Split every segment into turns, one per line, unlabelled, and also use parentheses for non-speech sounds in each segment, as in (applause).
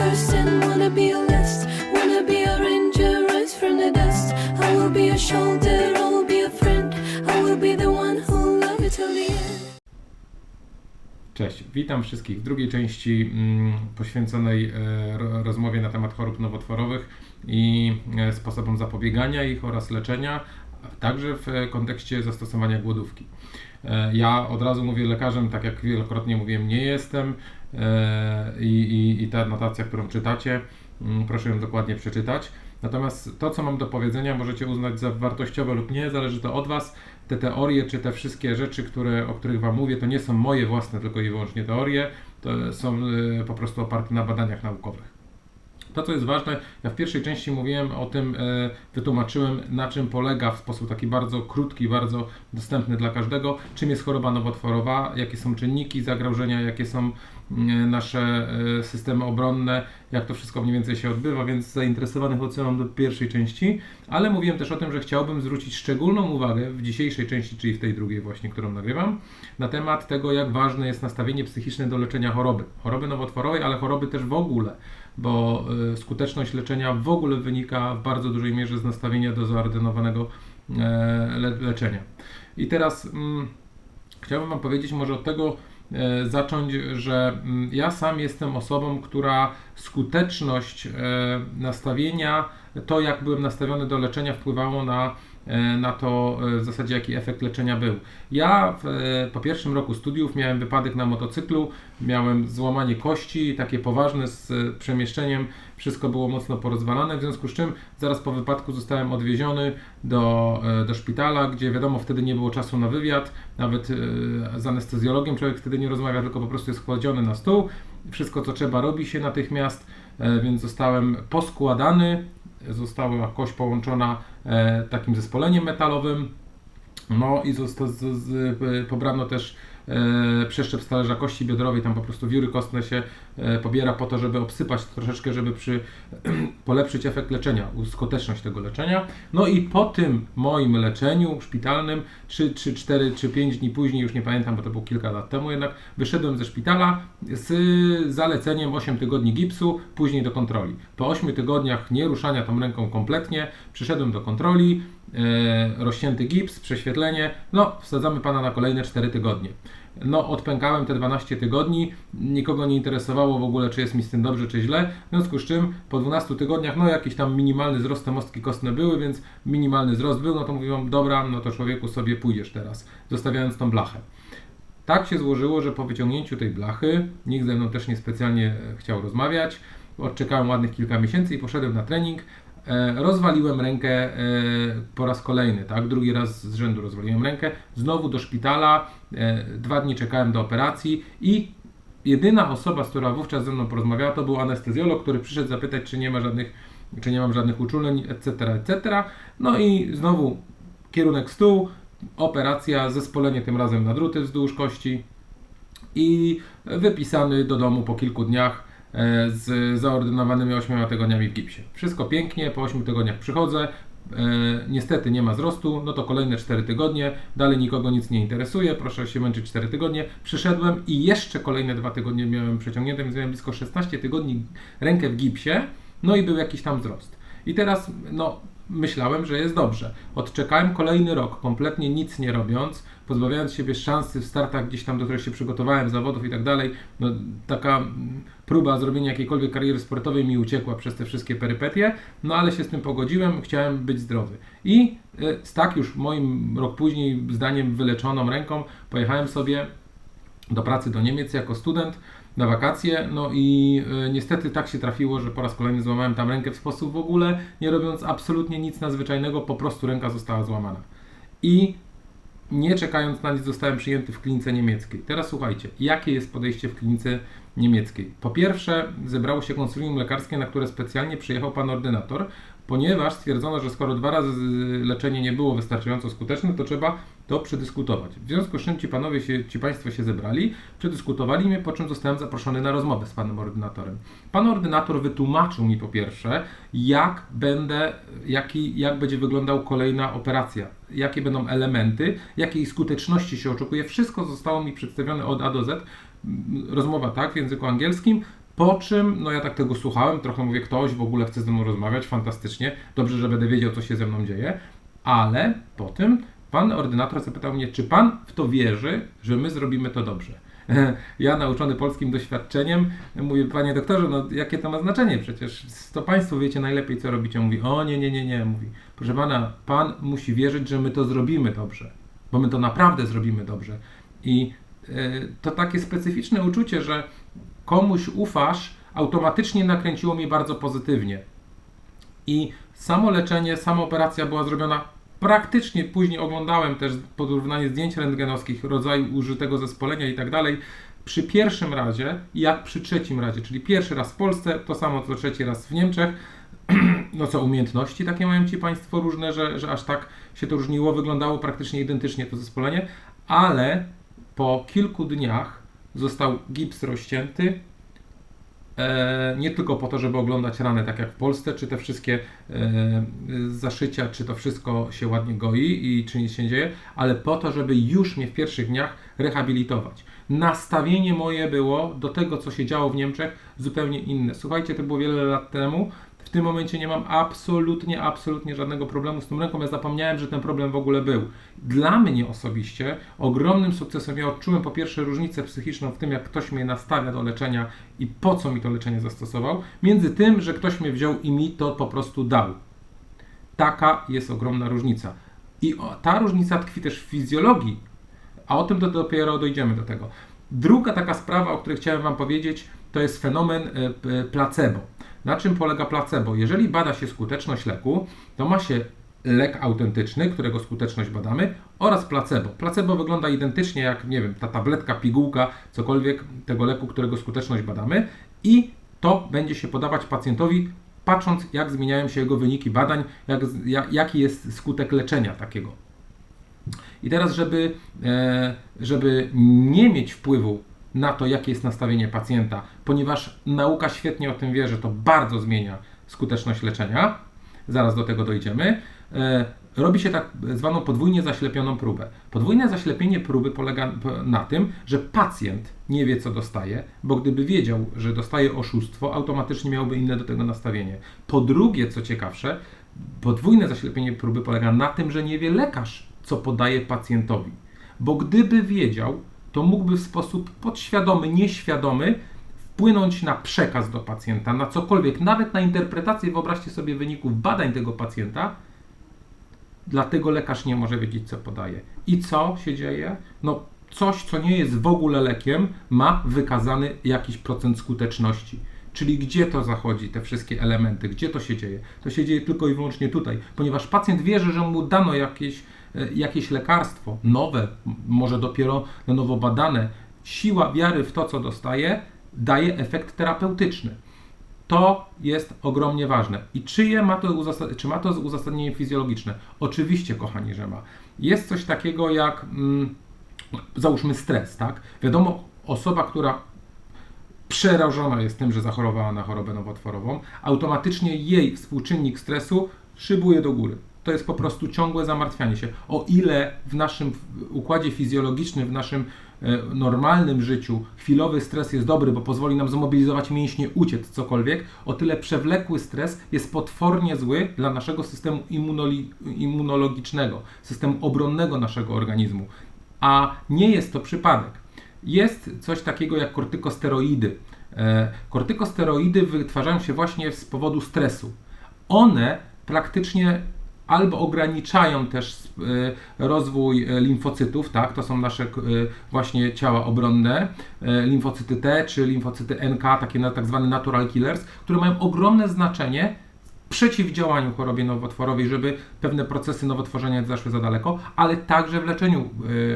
wanna be a last. Wanna be a ranger, rise from the dust. I will be a shoulder, I will be a friend. I will be the one who'll love you till the end.
Cześć, witam wszystkich w drugiej części mm, poświęconej e, ro- rozmowie na temat chorób nowotworowych i e, sposobom zapobiegania ich oraz leczenia, także w e, kontekście zastosowania głodówki. E, Ja od razu mówię lekarzem, tak jak wielokrotnie mówiłem, nie jestem e, i, i, i ta notacja, którą czytacie, mm, proszę ją dokładnie przeczytać. Natomiast to, co mam do powiedzenia, możecie uznać za wartościowe lub nie, zależy to od Was. Te teorie, czy te wszystkie rzeczy, które, o których Wam mówię, to nie są moje własne tylko i wyłącznie teorie, to są e, po prostu oparte na badaniach naukowych. To, co jest ważne, ja w pierwszej części mówiłem o tym, e, wytłumaczyłem, na czym polega w sposób taki bardzo krótki, bardzo dostępny dla każdego, czym jest choroba nowotworowa, jakie są czynniki zagrożenia, jakie są mm, nasze e, systemy obronne, jak to wszystko mniej więcej się odbywa, więc zainteresowanych odsyłam do pierwszej części, ale mówiłem też o tym, że chciałbym zwrócić szczególną uwagę w dzisiejszej części, czyli w tej drugiej właśnie, którą nagrywam, na temat tego, jak ważne jest nastawienie psychiczne do leczenia choroby. Choroby nowotworowej, ale choroby też w ogóle, bo y, skuteczność leczenia w ogóle wynika w bardzo dużej mierze z nastawienia do zaordynowanego e, le, leczenia. I teraz mm, chciałbym Wam powiedzieć może od tego e, zacząć, że mm, ja sam jestem osobą, która skuteczność e, nastawienia, to jak byłem nastawiony do leczenia wpływało na, na to e, w zasadzie jaki efekt leczenia był. Ja w, e, po pierwszym roku studiów miałem wypadek na motocyklu, miałem złamanie kości, takie poważne z e, przemieszczeniem, wszystko było mocno porozwalane, w związku z czym zaraz po wypadku zostałem odwieziony do, e, do szpitala, gdzie wiadomo wtedy nie było czasu na wywiad, nawet e, z anestezjologiem człowiek wtedy nie rozmawia, tylko po prostu jest kładziony na stół, wszystko co trzeba robi się natychmiast, e, więc zostałem poskładany, została kość połączona e, takim zespoleniem metalowym, no i zosta, z, z, e, pobrano też e, przeszczep z talerza kości biodrowej, tam po prostu wióry kostne się e, pobiera po to, żeby obsypać troszeczkę, żeby przy, (clears throat) polepszyć efekt leczenia, skuteczność tego leczenia. No i po tym moim leczeniu szpitalnym, 3, 3, 4 czy 5 dni później, już nie pamiętam, bo to było kilka lat temu jednak, wyszedłem ze szpitala z zaleceniem 8 tygodni gipsu, później do kontroli. Po 8 tygodniach nie ruszania tą ręką kompletnie, przyszedłem do kontroli, e, rozcięty gips, prześwietlenie, no wsadzamy Pana na kolejne 4 tygodnie. No, odpękałem te 12 tygodni, nikogo nie interesowało w ogóle, czy jest mi z tym dobrze, czy źle, w związku z czym po 12 tygodniach, no jakiś tam minimalny wzrost, te mostki kostne były, więc minimalny wzrost był, no to mówią, dobra, no to człowieku sobie pójdziesz teraz, zostawiając tą blachę. Tak się złożyło, że po wyciągnięciu tej blachy, nikt ze mną też niespecjalnie e, chciał rozmawiać, odczekałem ładnych kilka miesięcy i poszedłem na trening, rozwaliłem rękę e, po raz kolejny, tak? Drugi raz z rzędu rozwaliłem rękę. Znowu do szpitala. E, dwa dni czekałem do operacji i jedyna osoba, z która wówczas ze mną porozmawiała, to był anestezjolog, który przyszedł zapytać, czy nie ma żadnych, czy nie mam żadnych uczuleń, etc., etc. No i znowu kierunek stół, operacja, zespolenie tym razem na druty wzdłuż kości i wypisany do domu po kilku dniach e, z zaordynowanymi 8 tygodniami w gipsie. Wszystko pięknie, po 8 tygodniach przychodzę, e, niestety nie ma wzrostu, no to kolejne 4 tygodnie, dalej nikogo nic nie interesuje, proszę się męczyć 4 tygodnie. Przyszedłem i jeszcze kolejne 2 tygodnie miałem przeciągnięte, więc miałem blisko 16 tygodni rękę w gipsie, no i był jakiś tam wzrost. I teraz, no, myślałem, że jest dobrze. Odczekałem kolejny rok, kompletnie nic nie robiąc, pozbawiając siebie szansy w startach gdzieś tam, do których się przygotowałem, zawodów i tak dalej. No, taka mm, próba zrobienia jakiejkolwiek kariery sportowej mi uciekła przez te wszystkie perypetie, no ale się z tym pogodziłem, chciałem być zdrowy. I y, z tak już moim rok później, zdaniem wyleczoną ręką, pojechałem sobie do pracy do Niemiec jako student na wakacje, no i y, niestety tak się trafiło, że po raz kolejny złamałem tam rękę w sposób w ogóle, nie robiąc absolutnie nic nadzwyczajnego, po prostu ręka została złamana. I nie czekając na nic zostałem przyjęty w klinice niemieckiej. Teraz słuchajcie, jakie jest podejście w klinice niemieckiej? Po pierwsze, zebrało się konsylium lekarskie, na które specjalnie przyjechał pan ordynator, ponieważ stwierdzono, że skoro dwa razy leczenie nie było wystarczająco skuteczne, to trzeba to przedyskutować. W związku z czym ci panowie się, ci państwo się zebrali, przedyskutowali mnie, po czym zostałem zaproszony na rozmowę z panem ordynatorem. Pan ordynator wytłumaczył mi po pierwsze, jak będę, jaki, jak będzie wyglądał kolejna operacja, jakie będą elementy, jakiej skuteczności się oczekuje. Wszystko zostało mi przedstawione od A do Z. Rozmowa tak w języku angielskim, Po czym, no ja tak tego słuchałem, trochę mówię, ktoś w ogóle chce ze mną rozmawiać, fantastycznie, dobrze, że będę wiedział, co się ze mną dzieje, ale po tym pan ordynator zapytał mnie, czy pan w to wierzy, że my zrobimy to dobrze. (laughs) Ja, nauczony polskim doświadczeniem, mówię, panie doktorze, no jakie to ma znaczenie? Przecież to państwo wiecie najlepiej, co robicie. Mówi, o nie, nie, nie, nie. Mówi, proszę pana, pan musi wierzyć, że my to zrobimy dobrze, bo my to naprawdę zrobimy dobrze. I e, to takie specyficzne uczucie, że komuś ufasz, automatycznie nakręciło mnie bardzo pozytywnie. I samo leczenie, sama operacja była zrobiona praktycznie. Później oglądałem też porównanie zdjęć rentgenowskich, rodzaju użytego zespolenia i tak dalej. Przy pierwszym razie, jak przy trzecim razie, czyli pierwszy raz w Polsce, to samo co trzeci raz w Niemczech. (clears throat) No co, umiejętności takie mają ci Państwo różne, że, że aż tak się to różniło, wyglądało praktycznie identycznie to zespolenie, ale po kilku dniach został gips rozcięty, E, nie tylko po to, żeby oglądać rany, tak jak w Polsce, czy te wszystkie e, zaszycia, czy to wszystko się ładnie goi i czy nic się dzieje, ale po to, żeby już mnie w pierwszych dniach rehabilitować. Nastawienie moje było do tego, co się działo w Niemczech, zupełnie inne. Słuchajcie, to było wiele lat temu. W tym momencie nie mam absolutnie, absolutnie żadnego problemu z tą ręką. Ja zapomniałem, że ten problem w ogóle był. Dla mnie osobiście ogromnym sukcesem, ja odczułem po pierwsze różnicę psychiczną w tym, jak ktoś mnie nastawia do leczenia i po co mi to leczenie zastosował, między tym, że ktoś mnie wziął i mi to po prostu dał. Taka jest ogromna różnica. I ta różnica tkwi też w fizjologii, a o tym to dopiero dojdziemy do tego. Druga taka sprawa, o której chciałem Wam powiedzieć, to jest fenomen e, placebo. Na czym polega placebo? Jeżeli bada się skuteczność leku, to ma się lek autentyczny, którego skuteczność badamy, oraz placebo. Placebo wygląda identycznie jak, nie wiem, ta tabletka, pigułka, cokolwiek tego leku, którego skuteczność badamy i to będzie się podawać pacjentowi, patrząc jak zmieniają się jego wyniki badań, jak, jak, jaki jest skutek leczenia takiego. I teraz, żeby, e, żeby nie mieć wpływu na to, jakie jest nastawienie pacjenta, ponieważ nauka świetnie o tym wie, że to bardzo zmienia skuteczność leczenia, zaraz do tego dojdziemy, e, robi się tak zwaną podwójnie zaślepioną próbę. Podwójne zaślepienie próby polega na tym, że pacjent nie wie, co dostaje, bo gdyby wiedział, że dostaje oszustwo, automatycznie miałby inne do tego nastawienie. Po drugie, co ciekawsze, podwójne zaślepienie próby polega na tym, że nie wie lekarz, co podaje pacjentowi. Bo gdyby wiedział, to mógłby w sposób podświadomy, nieświadomy wpłynąć na przekaz do pacjenta, na cokolwiek, nawet na interpretację, wyobraźcie sobie, wyników badań tego pacjenta, dlatego lekarz nie może wiedzieć, co podaje. I co się dzieje? No, coś, co nie jest w ogóle lekiem, ma wykazany jakiś procent skuteczności. Czyli gdzie to zachodzi, te wszystkie elementy, gdzie to się dzieje? To się dzieje tylko i wyłącznie tutaj, ponieważ pacjent wierzy, że mu dano jakieś, jakieś lekarstwo, nowe, może dopiero na nowo badane. Siła wiary w to, co dostaje, daje efekt terapeutyczny. To jest ogromnie ważne. I czyje ma to czy ma to uzasadnienie fizjologiczne? Oczywiście, kochani, że ma. Jest coś takiego jak, mm, załóżmy, stres, tak? Wiadomo, osoba, która przerażona jest tym, że zachorowała na chorobę nowotworową, automatycznie jej współczynnik stresu szybuje do góry. To jest po prostu ciągłe zamartwianie się. O ile w naszym układzie fizjologicznym, w naszym e, normalnym życiu chwilowy stres jest dobry, bo pozwoli nam zmobilizować mięśnie, uciec, cokolwiek, o tyle przewlekły stres jest potwornie zły dla naszego systemu immunologicznego, systemu obronnego naszego organizmu. A nie jest to przypadek. Jest coś takiego jak kortykosteroidy. E, Kortykosteroidy wytwarzają się właśnie z powodu stresu. One praktycznie albo ograniczają też e, rozwój e, limfocytów, tak, to są nasze e, właśnie ciała obronne, limfocyty T czy limfocyty NK, takie tak zwane natural killers, które mają ogromne znaczenie przeciwdziałaniu chorobie nowotworowej, żeby pewne procesy nowotworzenia zaszły za daleko, ale także w leczeniu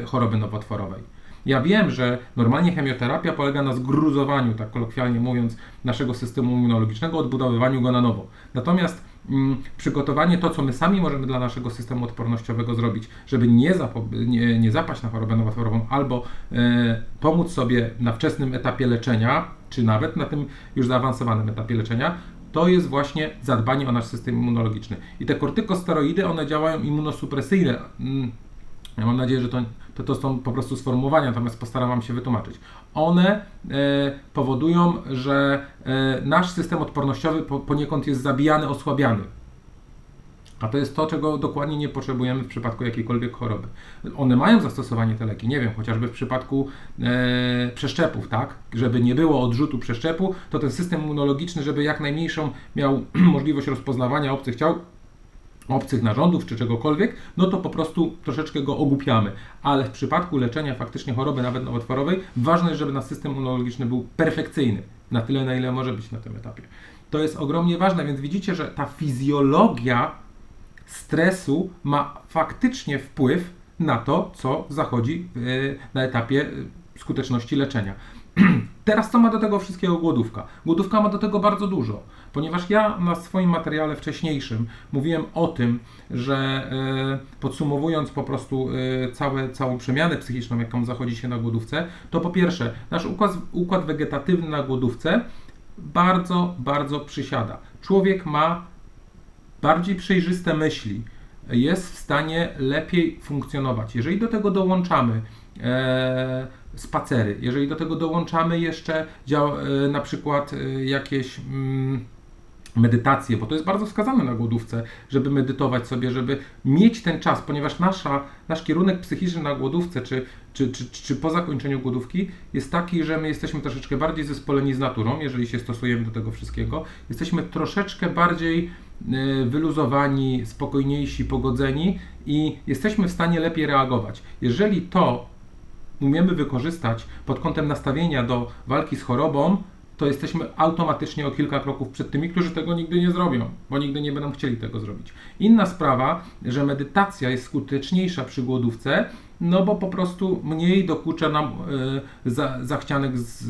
choroby nowotworowej. Ja wiem, że normalnie chemioterapia polega na zgruzowaniu, tak kolokwialnie mówiąc, naszego systemu immunologicznego, odbudowywaniu go na nowo. Natomiast przygotowanie, to co my sami możemy dla naszego systemu odpornościowego zrobić, żeby nie, nie, nie zapaść na chorobę nowotworową albo e, pomóc sobie na wczesnym etapie leczenia, czy nawet na tym już zaawansowanym etapie leczenia, to jest właśnie zadbanie o nasz system immunologiczny. I te kortykosteroidy, one działają immunosupresyjne. Mm, ja mam nadzieję, że to to to są po prostu sformułowania, natomiast postaram Wam się wytłumaczyć. One e, powodują, że e, nasz system odpornościowy po, poniekąd jest zabijany, osłabiany. A to jest to, czego dokładnie nie potrzebujemy w przypadku jakiejkolwiek choroby. One mają zastosowanie te leki, nie wiem, chociażby w przypadku e, przeszczepów, tak? Żeby nie było odrzutu przeszczepu, to ten system immunologiczny, żeby jak najmniejszą miał (clears throat) możliwość rozpoznawania obcych ciał, obcych narządów czy czegokolwiek, no to po prostu troszeczkę go ogłupiamy. Ale w przypadku leczenia faktycznie choroby nawet nowotworowej, ważne jest, żeby nasz system immunologiczny był perfekcyjny, na tyle, na ile może być na tym etapie. To jest ogromnie ważne, więc widzicie, że ta fizjologia stresu ma faktycznie wpływ na to, co zachodzi y, na etapie y, skuteczności leczenia. (clears throat) Teraz co ma do tego wszystkiego głodówka? Głodówka ma do tego bardzo dużo, ponieważ ja na swoim materiale wcześniejszym mówiłem o tym, że y, podsumowując po prostu y, całe, całą przemianę psychiczną, jaką zachodzi się na głodówce, to po pierwsze, nasz układ, układ wegetatywny na głodówce bardzo, bardzo przysiada. Człowiek ma bardziej przejrzyste myśli, jest w stanie lepiej funkcjonować. Jeżeli do tego dołączamy e, spacery, jeżeli do tego dołączamy jeszcze dział, e, na przykład e, jakieś mm, medytacje, bo to jest bardzo wskazane na głodówce, żeby medytować sobie, żeby mieć ten czas, ponieważ nasza, nasz kierunek psychiczny na głodówce, czy, czy, czy, czy po zakończeniu głodówki, jest taki, że my jesteśmy troszeczkę bardziej zespoleni z naturą, jeżeli się stosujemy do tego wszystkiego. Jesteśmy troszeczkę bardziej y, wyluzowani, spokojniejsi, pogodzeni i jesteśmy w stanie lepiej reagować. Jeżeli to umiemy wykorzystać pod kątem nastawienia do walki z chorobą, to jesteśmy automatycznie o kilka kroków przed tymi, którzy tego nigdy nie zrobią, bo nigdy nie będą chcieli tego zrobić. Inna sprawa, że medytacja jest skuteczniejsza przy głodówce, no bo po prostu mniej dokucza nam y, za, zachcianek z,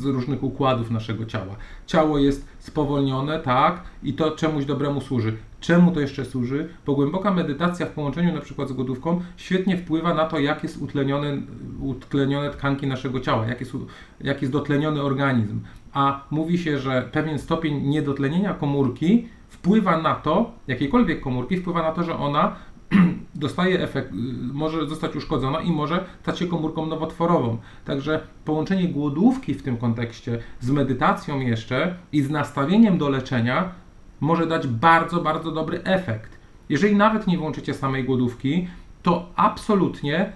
z różnych układów naszego ciała. Ciało jest spowolnione, tak, i to czemuś dobremu służy. Czemu to jeszcze służy? Bo głęboka medytacja w połączeniu na przykład z głodówką świetnie wpływa na to, jak jest utlenione, utlenione tkanki naszego ciała, jak jest, jak jest dotleniony organizm. A mówi się, że pewien stopień niedotlenienia komórki wpływa na to, jakiejkolwiek komórki, wpływa na to, że ona dostaje efekt, y, może zostać uszkodzona i może stać się komórką nowotworową. Także połączenie głodówki w tym kontekście z medytacją jeszcze i z nastawieniem do leczenia może dać bardzo, bardzo dobry efekt. Jeżeli nawet nie włączycie samej głodówki, to absolutnie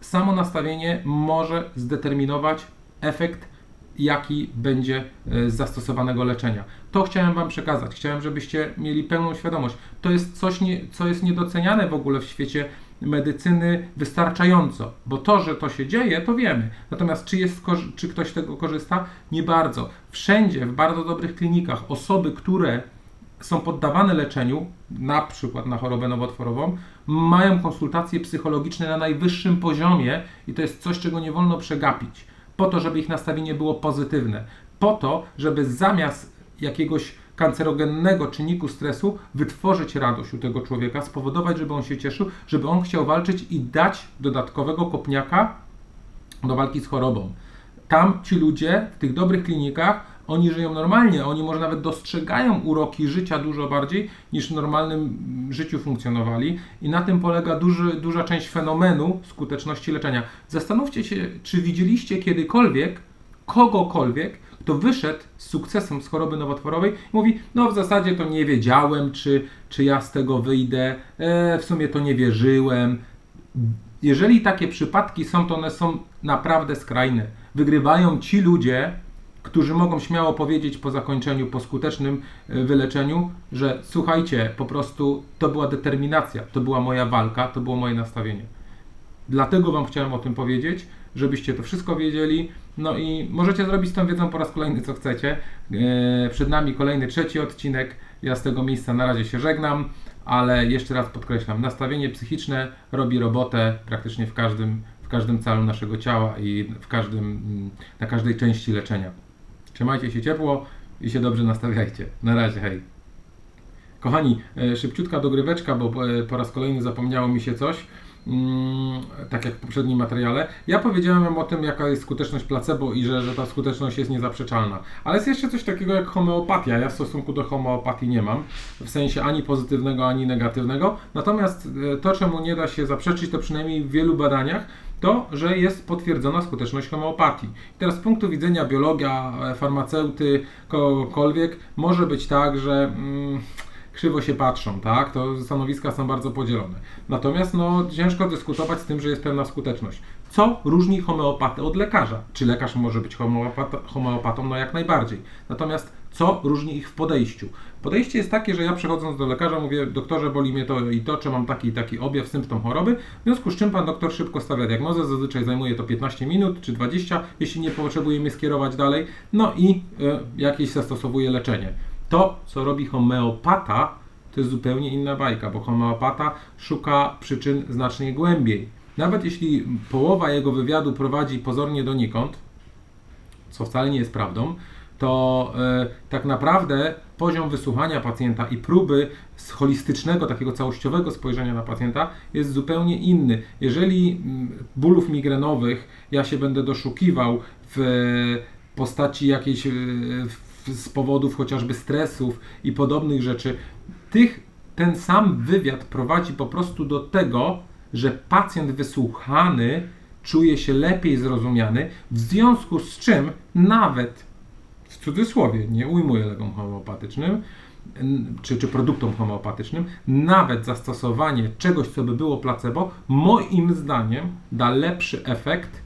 samo nastawienie może zdeterminować efekt jaki będzie e, z zastosowanego leczenia. To chciałem Wam przekazać. Chciałem, żebyście mieli pełną świadomość. To jest coś, nie, co jest niedoceniane w ogóle w świecie medycyny wystarczająco, bo to, że to się dzieje, to wiemy. Natomiast czy, jest, czy ktoś z tego korzysta? Nie bardzo. Wszędzie, w bardzo dobrych klinikach, osoby, które są poddawane leczeniu, na przykład na chorobę nowotworową, mają konsultacje psychologiczne na najwyższym poziomie i to jest coś, czego nie wolno przegapić, po to, żeby ich nastawienie było pozytywne, po to, żeby zamiast jakiegoś kancerogennego czynniku stresu wytworzyć radość u tego człowieka, spowodować, żeby on się cieszył, żeby on chciał walczyć i dać dodatkowego kopniaka do walki z chorobą. Tam ci ludzie w tych dobrych klinikach, oni żyją normalnie, oni może nawet dostrzegają uroki życia dużo bardziej niż w normalnym życiu funkcjonowali i na tym polega duży, duża część fenomenu skuteczności leczenia. Zastanówcie się, czy widzieliście kiedykolwiek kogokolwiek, kto wyszedł z sukcesem z choroby nowotworowej mówi, no w zasadzie to nie wiedziałem, czy, czy ja z tego wyjdę, e, w sumie to nie wierzyłem, jeżeli takie przypadki są, to one są naprawdę skrajne. Wygrywają ci ludzie, którzy mogą śmiało powiedzieć po zakończeniu, po skutecznym e, wyleczeniu, że słuchajcie, po prostu to była determinacja, to była moja walka, to było moje nastawienie. Dlatego Wam chciałem o tym powiedzieć, żebyście to wszystko wiedzieli. No i możecie zrobić z tą wiedzą po raz kolejny, co chcecie. E, Przed nami kolejny trzeci odcinek. Ja z tego miejsca na razie się żegnam, ale jeszcze raz podkreślam, nastawienie psychiczne robi robotę praktycznie w każdym, w każdym calu naszego ciała i w każdym, mm, na każdej części leczenia. Trzymajcie się ciepło i się dobrze nastawiajcie. Na razie, hej. Kochani, e, szybciutka dogryweczka, bo e, po raz kolejny zapomniało mi się coś. Mm, tak jak w poprzednim materiale. Ja powiedziałem wam o tym, jaka jest skuteczność placebo i że, że ta skuteczność jest niezaprzeczalna. Ale jest jeszcze coś takiego jak homeopatia. Ja w stosunku do homeopatii nie mam, w sensie ani pozytywnego, ani negatywnego. Natomiast e, to, czemu nie da się zaprzeczyć, to przynajmniej w wielu badaniach to, że jest potwierdzona skuteczność homeopatii. I teraz z punktu widzenia biologa, farmaceuty, kogokolwiek, może być tak, że mm, krzywo się patrzą, tak? To stanowiska są bardzo podzielone. Natomiast no, ciężko dyskutować z tym, że jest pewna skuteczność. Co różni homeopatę od lekarza? Czy lekarz może być homeopata, homeopatą? No jak najbardziej. Natomiast co różni ich w podejściu? Podejście jest takie, że ja przechodząc do lekarza mówię, doktorze boli mnie to i to, czy mam taki i taki objaw, symptom choroby, w związku z czym pan doktor szybko stawia diagnozę, zazwyczaj zajmuje to 15 minut czy 20, jeśli nie potrzebuje mnie skierować dalej, no i y, jakieś zastosowuje leczenie. To, co robi homeopata, to jest zupełnie inna bajka, bo homeopata szuka przyczyn znacznie głębiej. Nawet jeśli połowa jego wywiadu prowadzi pozornie donikąd, co wcale nie jest prawdą, to e, tak naprawdę poziom wysłuchania pacjenta i próby z holistycznego, takiego całościowego spojrzenia na pacjenta jest zupełnie inny. Jeżeli mm, bólów migrenowych ja się będę doszukiwał w postaci jakiejś e, z powodów chociażby stresów i podobnych rzeczy, tych ten sam wywiad prowadzi po prostu do tego, że pacjent wysłuchany czuje się lepiej zrozumiany, w związku z czym nawet w cudzysłowie, nie ujmuję lekom homeopatycznym, czy, czy produktom homeopatycznym, nawet zastosowanie czegoś, co by było placebo, moim zdaniem da lepszy efekt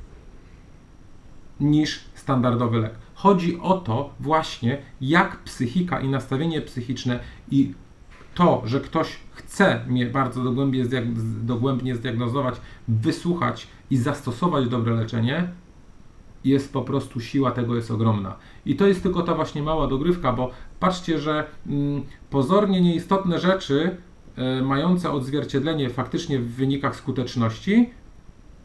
niż standardowy lek. Chodzi o to właśnie, jak psychika i nastawienie psychiczne i to, że ktoś chce mnie bardzo dogłębnie zdiagnozować, wysłuchać i zastosować dobre leczenie, jest po prostu siła tego jest ogromna. I to jest tylko ta właśnie mała dogrywka, bo patrzcie, że mm, pozornie nieistotne rzeczy, e, mające odzwierciedlenie faktycznie w wynikach skuteczności,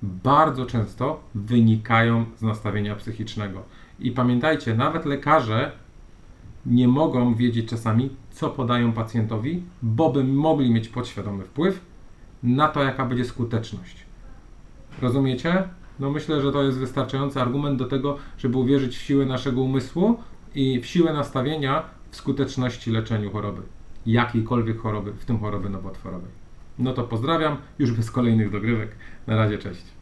bardzo często wynikają z nastawienia psychicznego. I pamiętajcie, nawet lekarze nie mogą wiedzieć czasami, co podają pacjentowi, bo by mogli mieć podświadomy wpływ na to, jaka będzie skuteczność. Rozumiecie? No myślę, że to jest wystarczający argument do tego, żeby uwierzyć w siłę naszego umysłu i w siłę nastawienia w skuteczności leczeniu choroby. Jakiejkolwiek choroby, w tym choroby nowotworowej. No to pozdrawiam, już bez kolejnych dogrywek. Na razie, cześć.